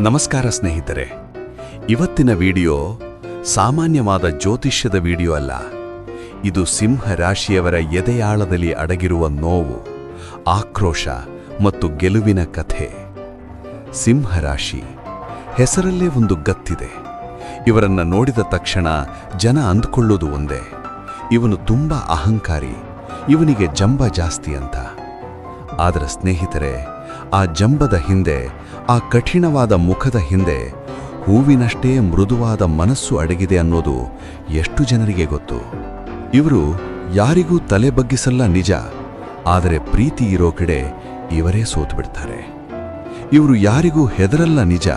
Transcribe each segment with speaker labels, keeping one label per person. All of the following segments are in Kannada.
Speaker 1: ನಮಸ್ಕಾರ ಸ್ನೇಹಿತರೆ. ಇವತ್ತಿನ ವಿಡಿಯೋ ಸಾಮಾನ್ಯವಾದ ಜ್ಯೋತಿಷ್ಯದ ವಿಡಿಯೋ ಅಲ್ಲ. ಇದು ಸಿಂಹ ರಾಶಿಯವರ ಎದೆಯಾಳದಲ್ಲಿ ಅಡಗಿರುವ ನೋವು, ಆಕ್ರೋಶ ಮತ್ತು ಗೆಲುವಿನ ಕಥೆ. ಸಿಂಹರಾಶಿ ಹೆಸರಲ್ಲೇ ಒಂದು ಗತ್ತಿದೆ. ಇವರನ್ನು ನೋಡಿದ ತಕ್ಷಣ ಜನ ಅಂದ್ಕೊಳ್ಳೋದು ಒಂದೇ. ಇವನು ತುಂಬಾ ಅಹಂಕಾರಿ, ಇವನಿಗೆ ಜಂಬ ಜಾಸ್ತಿ ಅಂತ. ಆದರೆ ಸ್ನೇಹಿತರೆ, ಆ ಜಂಬದ ಹಿಂದೆ, ಆ ಕಠಿಣವಾದ ಮುಖದ ಹಿಂದೆ, ಹೂವಿನಷ್ಟೇ ಮೃದುವಾದ ಮನಸ್ಸು ಅಡಗಿದೆ ಅನ್ನೋದು ಎಷ್ಟು ಜನರಿಗೆ ಗೊತ್ತು? ಇವರು ಯಾರಿಗೂ ತಲೆ ಬಗ್ಗಿಸಲ್ಲ ನಿಜ, ಆದರೆ ಪ್ರೀತಿ ಇರೋ ಕಡೆ ಇವರೇ ಸೋತು ಬಿಡ್ತಾರೆ. ಇವರು ಯಾರಿಗೂ ಹೆದರಲ್ಲ ನಿಜ,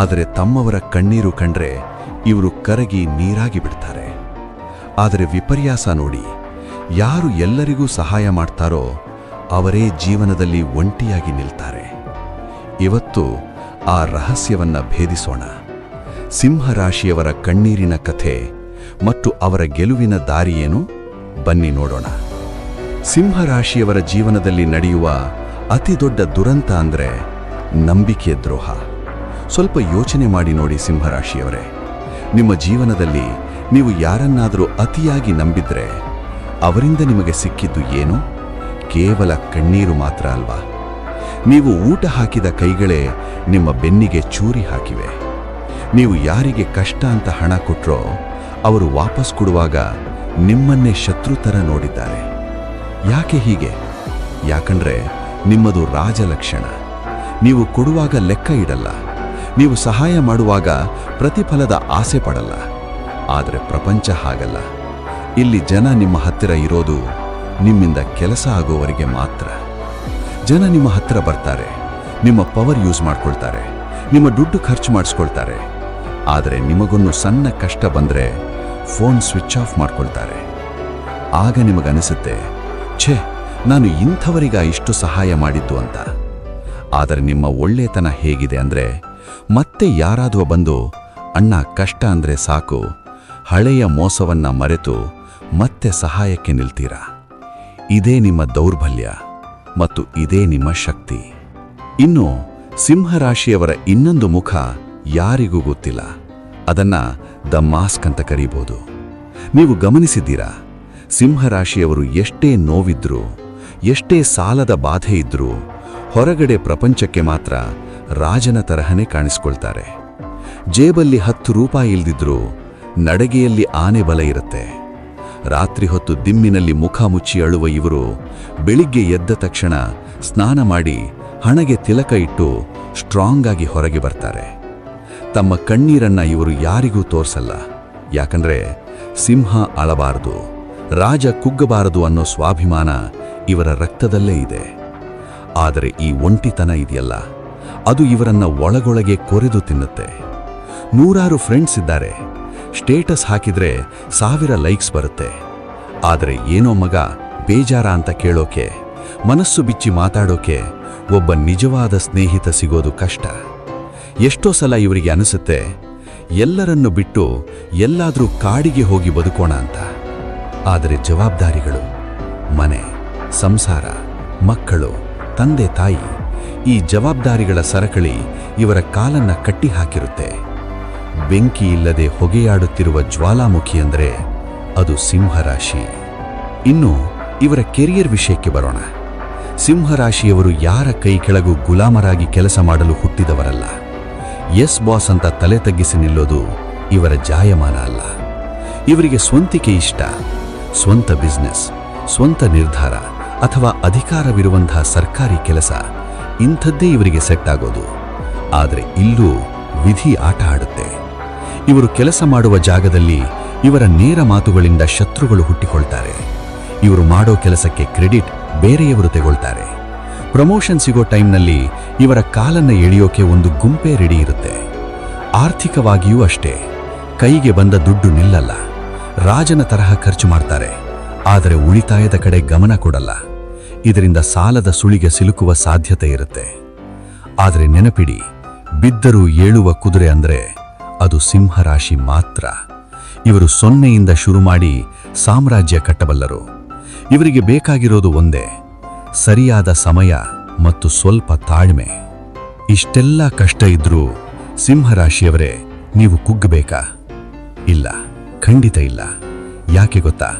Speaker 1: ಆದರೆ ತಮ್ಮವರ ಕಣ್ಣೀರು ಕಂಡ್ರೆ ಇವರು ಕರಗಿ ನೀರಾಗಿ ಬಿಡ್ತಾರೆ. ಆದರೆ ವಿಪರ್ಯಾಸ ನೋಡಿ, ಯಾರು ಎಲ್ಲರಿಗೂ ಸಹಾಯ ಮಾಡ್ತಾರೋ ಅವರೇ ಜೀವನದಲ್ಲಿ ಒಂಟಿಯಾಗಿ ನಿಲ್ತಾರೆ. ಇವತ್ತು ಆ ರಹಸ್ಯವನ್ನ ಭೇದಿಸೋಣ. ಸಿಂಹರಾಶಿಯವರ ಕಣ್ಣೀರಿನ ಕಥೆ ಮತ್ತು ಅವರ ಗೆಲುವಿನ ದಾರಿಯೇನು ಬನ್ನಿ ನೋಡೋಣ. ಸಿಂಹರಾಶಿಯವರ ಜೀವನದಲ್ಲಿ ನಡೆಯುವ ಅತಿದೊಡ್ಡ ದುರಂತ ಅಂದ್ರೆ ನಂಬಿಕೆ ದ್ರೋಹ. ಸ್ವಲ್ಪ ಯೋಚನೆ ಮಾಡಿ ನೋಡಿ ಸಿಂಹರಾಶಿಯವರೇ. ನಿಮ್ಮ ಜೀವನದಲ್ಲಿ ನೀವು ಯಾರನ್ನಾದರೂ ಅತಿಯಾಗಿ ನಂಬಿದ್ರೆ ಅವರಿಂದ ನಿಮಗೆ ಸಿಕ್ಕಿದ್ದು ಏನು? ಕೇವಲ ಕಣ್ಣೀರು ಮಾತ್ರ ಅಲ್ವಾ? ನೀವು ಊಟ ಹಾಕಿದ ಕೈಗಳೇ ನಿಮ್ಮ ಬೆನ್ನಿಗೆ ಚೂರಿ ಹಾಕಿವೆ. ನೀವು ಯಾರಿಗೆ ಕಷ್ಟ ಅಂತ ಹಣ ಕೊಟ್ರೋ, ಅವರು ವಾಪಸ್ ಕೊಡುವಾಗ ನಿಮ್ಮನ್ನೇ ಶತ್ರು ಥರ ನೋಡಿದ್ದಾರೆ. ಯಾಕೆ ಹೀಗೆ? ಯಾಕಂದ್ರೆ ನಿಮ್ಮದು ರಾಜಲಕ್ಷಣ ನೀವು ಕೊಡುವಾಗ ಲೆಕ್ಕ ಇಡಲ್ಲ. ನೀವು ಸಹಾಯ ಮಾಡುವಾಗ ಪ್ರತಿಫಲದ ಆಸೆ ಪಡಲ್ಲ. ಆದರೆ ಪ್ರಪಂಚ ಹಾಗಲ್ಲ. ಇಲ್ಲಿ ಜನ ನಿಮ್ಮ ಹತ್ತಿರ ಇರೋದು ನಿಮ್ಮಿಂದ ಕೆಲಸ ಆಗೋವರೆಗೆ ಮಾತ್ರ. ಜನ ನಿಮ್ಮ ಹತ್ತಿರ ಬರ್ತಾರೆ. ನಿಮ್ಮ ಪವರ್ ಯೂಸ್ ಮಾಡ್ಕೊಳ್ತಾರೆ. ನಿಮ್ಮ ದುಡ್ಡು ಖರ್ಚು ಮಾಡಿಸ್ಕೊಳ್ತಾರೆ. ಆದರೆ ನಿಮಗೊಂದು ಸಣ್ಣ ಕಷ್ಟ ಬಂದರೆ ಫೋನ್ ಸ್ವಿಚ್ ಆಫ್ ಮಾಡ್ಕೊಳ್ತಾರೆ. ಆಗ ನಿಮಗನಿಸುತ್ತೆ, ಛೇ, ನಾನು ಇಂಥವರಿಗ ಇಷ್ಟು ಸಹಾಯ ಮಾಡಿದ್ದು ಅಂತ. ಆದರೆ ನಿಮ್ಮ ಒಳ್ಳೆತನ ಹೇಗಿದೆ ಅಂದರೆ ಮತ್ತೆ ಯಾರಾದರೂ ಬಂದು, ಅಣ್ಣ, ಕಷ್ಟ ಅಂದರೆ ಸಾಕು. ಹಳೆಯ ಮೋಸವನ್ನ ಮರೆತು ಮತ್ತೆ ಸಹಾಯಕ್ಕೆ ನಿಲ್ತೀರಾ? ಇದೇ ನಿಮ್ಮ ದೌರ್ಬಲ್ಯ ಮತ್ತು ಇದೇ ನಿಮ್ಮ ಶಕ್ತಿ. ಇನ್ನು ಸಿಂಹರಾಶಿಯವರ ಇನ್ನೊಂದು ಮುಖ ಯಾರಿಗೂ ಗೊತ್ತಿಲ್ಲ. ಅದನ್ನ ದ ಮಾಸ್ಕ್ ಅಂತ ಕರೀಬೋದು. ನೀವು ಗಮನಿಸಿದ್ದೀರಾ? ಸಿಂಹರಾಶಿಯವರು ಎಷ್ಟೇ ನೋವಿದ್ರೂ, ಎಷ್ಟೇ ಸಾಲದ ಬಾಧೆ ಇದ್ರೂ, ಹೊರಗಡೆ ಪ್ರಪಂಚಕ್ಕೆ ಮಾತ್ರ ರಾಜನ ತರಹನೇ ಕಾಣಿಸ್ಕೊಳ್ತಾರೆ. ಜೇಬಲ್ಲಿ ಹತ್ತು ರೂಪಾಯಿ ಇಲ್ದಿದ್ರೂ, ನಡಗೆಯಲ್ಲಿ ಆನೆ ಬಲ ಇರುತ್ತೆ. ರಾತ್ರಿ ಹೊತ್ತು ದಿಮ್ಮಿನಲ್ಲಿ ಮುಖ ಮುಚ್ಚಿ ಅಳುವ ಇವರು ಬೆಳಿಗ್ಗೆ ಎದ್ದ ತಕ್ಷಣ ಸ್ನಾನ ಮಾಡಿ ಹಣಗೆ ತಿಲಕ ಇಟ್ಟು ಸ್ಟ್ರಾಂಗ್ ಆಗಿ ಹೊರಗೆ ಬರ್ತಾರೆ. ತಮ್ಮ ಕಣ್ಣೀರನ್ನ ಇವರು ಯಾರಿಗೂ ತೋರಿಸಲ್ಲ. ಯಾಕಂದ್ರೆ ಸಿಂಹ ಅಳಬಾರದು, ರಾಜ ಕುಗ್ಗಬಾರದು ಅನ್ನೋ ಸ್ವಾಭಿಮಾನ ಇವರ ರಕ್ತದಲ್ಲೇ ಇದೆ. ಆದರೆ ಈ ಒಂಟಿತನ ಇದೆಯಲ್ಲ, ಅದು ಇವರನ್ನ ಒಳಗೊಳಗೆ ಕೊರೆದು ತಿನ್ನುತ್ತೆ. ನೂರಾರು ಫ್ರೆಂಡ್ಸ್ ಇದ್ದಾರೆ. ಸ್ಟೇಟಸ್ ಹಾಕಿದ್ರೆ ಸಾವಿರ ಲೈಕ್ಸ್ ಬರುತ್ತೆ. ಆದರೆ ಏನೋ ಮಗ ಬೇಜಾರ ಅಂತ ಕೇಳೋಕೆ, ಮನಸ್ಸು ಬಿಚ್ಚಿ ಮಾತಾಡೋಕೆ ಒಬ್ಬ ನಿಜವಾದ ಸ್ನೇಹಿತ ಸಿಗೋದು ಕಷ್ಟ. ಎಷ್ಟೋ ಸಲ ಇವರಿಗೆ ಅನಿಸುತ್ತೆ, ಎಲ್ಲರನ್ನು ಬಿಟ್ಟು ಎಲ್ಲಾದ್ರೂ ಕಾಡಿಗೆ ಹೋಗಿ ಬದುಕೋಣ ಅಂತ. ಆದರೆ ಜವಾಬ್ದಾರಿಗಳು, ಮನೆ, ಸಂಸಾರ, ಮಕ್ಕಳು, ತಂದೆ, ತಾಯಿ ಈ ಜವಾಬ್ದಾರಿಗಳ ಸರಕಳಿ ಇವರ ಕಾಲನ್ನ ಕಟ್ಟಿ ಹಾಕಿರುತ್ತೆ. ಬೆಂಕಿ ಇಲ್ಲದೆ ಹೊಗೆಯಾಡುತ್ತಿರುವ ಜ್ವಾಲಾಮುಖಿ ಅಂದರೆ ಅದು ಸಿಂಹರಾಶಿ. ಇನ್ನು ಇವರ ಕೆರಿಯರ್ ವಿಷಯಕ್ಕೆ ಬರೋಣ. ಸಿಂಹರಾಶಿಯವರು ಯಾರ ಕೈ ಕೆಳಗೂ ಗುಲಾಮರಾಗಿ ಕೆಲಸ ಮಾಡಲು ಹುಟ್ಟಿದವರಲ್ಲ. ಎಸ್ ಬಾಸ್ ಅಂತ ತಲೆ ತಗ್ಗಿಸಿ ನಿಲ್ಲೋದು ಇವರ ಜಾಯಮಾನ ಅಲ್ಲ. ಇವರಿಗೆ ಸ್ವಂತಿಕೆ ಇಷ್ಟ. ಸ್ವಂತ ಬಿಸ್ನೆಸ್, ಸ್ವಂತ ನಿರ್ಧಾರ ಅಥವಾ ಅಧಿಕಾರವಿರುವಂತಹ ಸರ್ಕಾರಿ ಕೆಲಸ ಇಂಥದ್ದೇ ಇವರಿಗೆ ಸೆಟ್ ಆಗೋದು. ಆದರೆ ಇಲ್ಲೂ ವಿಧಿ ಆಟ ಆಡುತ್ತೆ. ಇವರು ಕೆಲಸ ಮಾಡುವ ಜಾಗದಲ್ಲಿ ಇವರ ನೇರ ಮಾತುಗಳಿಂದ ಶತ್ರುಗಳು ಹುಟ್ಟಿಕೊಳ್ತಾರೆ. ಇವರು ಮಾಡೋ ಕೆಲಸಕ್ಕೆ ಕ್ರೆಡಿಟ್ ಬೇರೆಯವರು ತಗೊಳ್ತಾರೆ. ಪ್ರಮೋಷನ್ ಸಿಗೋ ಟೈಮ್ನಲ್ಲಿ ಇವರ ಕಾಲನ್ನ ಎಳೆಯೋಕೆ ಒಂದು ಗುಂಪೇ ರೆಡಿ ಇರುತ್ತೆ. ಆರ್ಥಿಕವಾಗಿಯೂ ಅಷ್ಟೇ. ಕೈಗೆ ಬಂದ ದುಡ್ಡು ನಿಲ್ಲಲ್ಲ. ರಾಜನ ತರಹ ಖರ್ಚು ಮಾಡ್ತಾರೆ. ಆದರೆ ಉಳಿತಾಯದ ಕಡೆ ಗಮನ ಕೊಡಲ್ಲ. ಇದರಿಂದ ಸಾಲದ ಸುಳಿಗೆ ಸಿಲುಕುವ ಸಾಧ್ಯತೆ ಇರುತ್ತೆ. ಆದರೆ ನೆನಪಿಡಿ ಬಿದ್ದರೂ ಏಳುವ ಕುದುರೆ ಅಂದ್ರೆ ಅದು ಸಿಂಹರಾಶಿ ಮಾತ್ರ. ಇವರು ಸೊನ್ನೆಯಿಂದ ಶುರು ಮಾಡಿ ಸಾಮ್ರಾಜ್ಯ ಕಟ್ಟಬಲ್ಲರು. ಇವರಿಗೆ ಬೇಕಾಗಿರೋದು ಒಂದೇ, ಸರಿಯಾದ ಸಮಯ ಮತ್ತು ಸ್ವಲ್ಪ ತಾಳ್ಮೆ. ಇಷ್ಟೆಲ್ಲ ಕಷ್ಟ ಇದ್ರೂ ಸಿಂಹರಾಶಿಯವರೇ, ನೀವು ಕುಗ್ಗಬೇಕಾ? ಇಲ್ಲ, ಖಂಡಿತ ಇಲ್ಲ. ಯಾಕೆ ಗೊತ್ತಾ?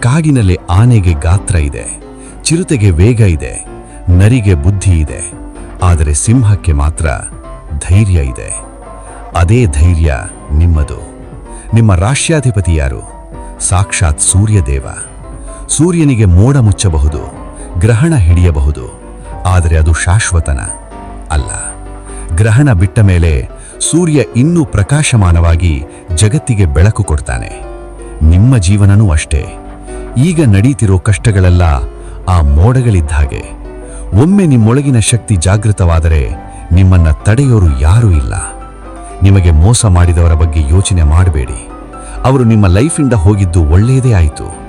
Speaker 1: ಕಾಗಿನಲ್ಲಿ ಆನೆಗೆ ಗಾತ್ರ ಇದೆ, ಚಿರತೆಗೆ ವೇಗ ಇದೆ, ನರಿಗೆ ಬುದ್ಧಿ ಇದೆ. ಆದರೆ ಸಿಂಹಕ್ಕೆ ಮಾತ್ರ ಧೈರ್ಯ ಇದೆ. ಅದೇ ಧೈರ್ಯ ನಿಮ್ಮದು. ನಿಮ್ಮ ರಾಷ್ಟ್ರಾಧಿಪತಿ ಯಾರು? ಸಾಕ್ಷಾತ್ ಸೂರ್ಯದೇವ. ಸೂರ್ಯನಿಗೆ ಮೋಡ ಮುಚ್ಚಬಹುದು, ಗ್ರಹಣ ಹಿಡಿಯಬಹುದು, ಆದರೆ ಅದು ಶಾಶ್ವತನ ಅಲ್ಲ. ಗ್ರಹಣ ಬಿಟ್ಟ ಮೇಲೆ ಸೂರ್ಯ ಇನ್ನೂ ಪ್ರಕಾಶಮಾನವಾಗಿ ಜಗತ್ತಿಗೆ ಬೆಳಕು ಕೊಡ್ತಾನೆ. ನಿಮ್ಮ ಜೀವನನೂ ಅಷ್ಟೇ. ಈಗ ನಡೀತಿರೋ ಕಷ್ಟಗಳೆಲ್ಲ ಆ ಮೋಡಗಳಿದ್ದ ಹಾಗೆ. ಒಮ್ಮೆ ನಿಮ್ಮೊಳಗಿನ ಶಕ್ತಿ ಜಾಗೃತವಾದರೆ ನಿಮ್ಮನ್ನ ತಡೆಯೋರು ಯಾರೂ ಇಲ್ಲ. ನಿಮಗೆ ಮೋಸ ಮಾಡಿದವರ ಬಗ್ಗೆ ಯೋಚನೆ ಮಾಡಬೇಡಿ. ಅವರು ನಿಮ್ಮ ಲೈಫಿಂದ ಹೋಗಿದ್ದು ಒಳ್ಳೆಯದೇ ಆಯಿತು.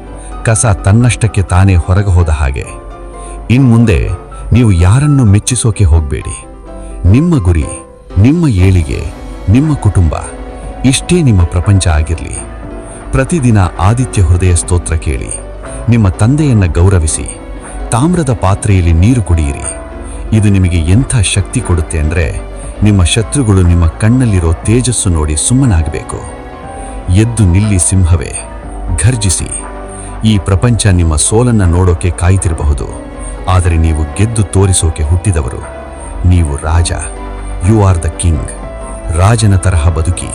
Speaker 1: ಕಸ ತನ್ನಷ್ಟಕ್ಕೆ ತಾನೇ ಹೊರಗೆ ಹೋದ ಹಾಗೆ. ಇನ್ಮುಂದೆ ನೀವು ಯಾರನ್ನು ಮೆಚ್ಚಿಸೋಕೆ ಹೋಗಬೇಡಿ. ನಿಮ್ಮ ಗುರಿ, ನಿಮ್ಮ ಏಳಿಗೆ, ನಿಮ್ಮ ಕುಟುಂಬ, ಇಷ್ಟೇ ನಿಮ್ಮ ಪ್ರಪಂಚ ಆಗಿರಲಿ. ಪ್ರತಿದಿನ ಆದಿತ್ಯ ಹೃದಯ ಸ್ತೋತ್ರ ಕೇಳಿ. ನಿಮ್ಮ ತಂದೆಯನ್ನ ಗೌರವಿಸಿ. ತಾಮ್ರದ ಪಾತ್ರೆಯಲ್ಲಿ ನೀರು ಕುಡಿಯಿರಿ. ಇದು ನಿಮಗೆ ಎಂಥ ಶಕ್ತಿ ಕೊಡುತ್ತೆ ಅಂದರೆ ನಿಮ್ಮ ಶತ್ರುಗಳು ನಿಮ್ಮ ಕಣ್ಣಲ್ಲಿರೋ ತೇಜಸ್ಸು ನೋಡಿ ಸುಮ್ಮನಾಗಬೇಕು. ಎದ್ದು ನಿಲ್ಲಿ ಸಿಂಹವೇ, ಘರ್ಜಿಸಿ. ಈ ಪ್ರಪಂಚ ನಿಮ್ಮ ಸೋಲನ್ನ ನೋಡೋಕೆ ಕಾಯ್ತಿರಬಹುದು. ಆದರೆ ನೀವು ಗೆದ್ದು ತೋರಿಸೋಕೆ ಹುಟ್ಟಿದವರು ನೀವು ರಾಜ. ಯು ಆರ್ ದ ಕಿಂಗ್ ರಾಜನ ತರಹ ಬದುಕಿ,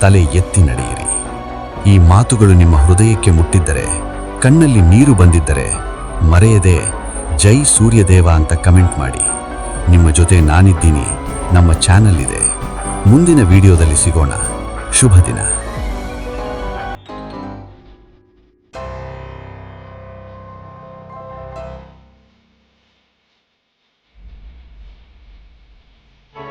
Speaker 1: ತಲೆ ಎತ್ತಿ ನಡೆಯಿರಿ. ಈ ಮಾತುಗಳು ನಿಮ್ಮ ಹೃದಯಕ್ಕೆ ಮುಟ್ಟಿದ್ದರೆ, ಕಣ್ಣಲ್ಲಿ ನೀರು ಬಂದಿದ್ದರೆ ಮರೆಯದೆ ಜೈ ಸೂರ್ಯದೇವ ಅಂತ ಕಮೆಂಟ್ ಮಾಡಿ. ನಿಮ್ಮ ಜೊತೆ ನಾನಿದ್ದೀನಿ. ನಮ್ಮ ಚಾನಲ್ ಇದೆ. ಮುಂದಿನ ವಿಡಿಯೋದಲ್ಲಿ ಸಿಗೋಣ. ಶುಭ ದಿನ.